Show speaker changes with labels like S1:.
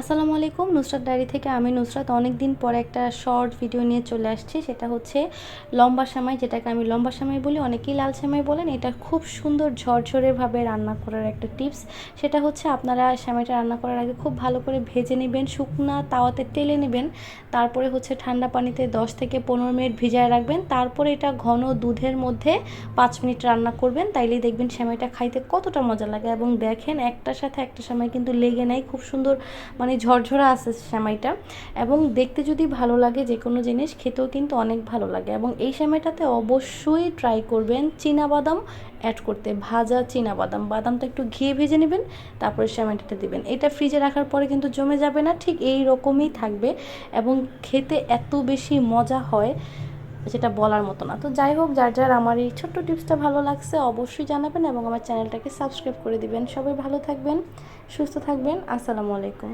S1: আসসালামু আলাইকুম, নুসরাত ডায়েরি থেকে আমি নুসরাত। অনেক দিন পরে একটা শর্ট ভিডিও নিয়ে চলে আসছি, সেটা হচ্ছে লম্বা সেমাই, যেটাকে আমি লম্বা সেমাই বলি, অনেকেই লাল সেমাই বলেন। এটা খুব সুন্দর ঝরঝরেভাবে রান্না করার একটা টিপস। সেটা হচ্ছে আপনারা সেমাইটা রান্না করার আগে খুব ভালো করে ভেজে নেবেন, শুকনা তাওয়াতে তেলে নেবেন। তারপরে হচ্ছে ঠান্ডা পানিতে 10 থেকে পনেরো মিনিট ভিজায় রাখবেন। তারপরে এটা ঘন দুধের মধ্যে পাঁচ মিনিট রান্না করবেন। তাইলেই দেখবেন সেমাইটা খাইতে কতটা মজা লাগে। এবং দেখেন, একটার সাথে একটা সেমাই কিন্তু লেগে নেয় খুব সুন্দর মানে ঝরঝরা আছে সেমাইটা। এবং দেখতে যদি ভালো লাগে যে কোনো জিনিস, খেতেও কিন্তু অনেক ভালো লাগে। এবং এই সেমাইটাতে অবশ্যই ট্রাই করবেন বাদাম অ্যাড করতে। ভাজা বাদাম বাদামটা একটু ঘিয়ে ভেজে নেবেন, তারপরে সেমাইটাতে দিবেন। এটা ফ্রিজে রাখার পরে কিন্তু জমে যাবে না, ঠিক এই রকমই থাকবে। এবং খেতে এত বেশি মজা হয় যেটা বলার মতো না। তো যাই হোক, যার যার আমার এই ছোট্ট টিপসটা ভালো লাগছে অবশ্যই জানাবেন এবং আমার চ্যানেলটাকে সাবস্ক্রাইব করে দিবেন। সবাই ভালো থাকবেন, সুস্থ থাকবেন। আসসালামু আলাইকুম।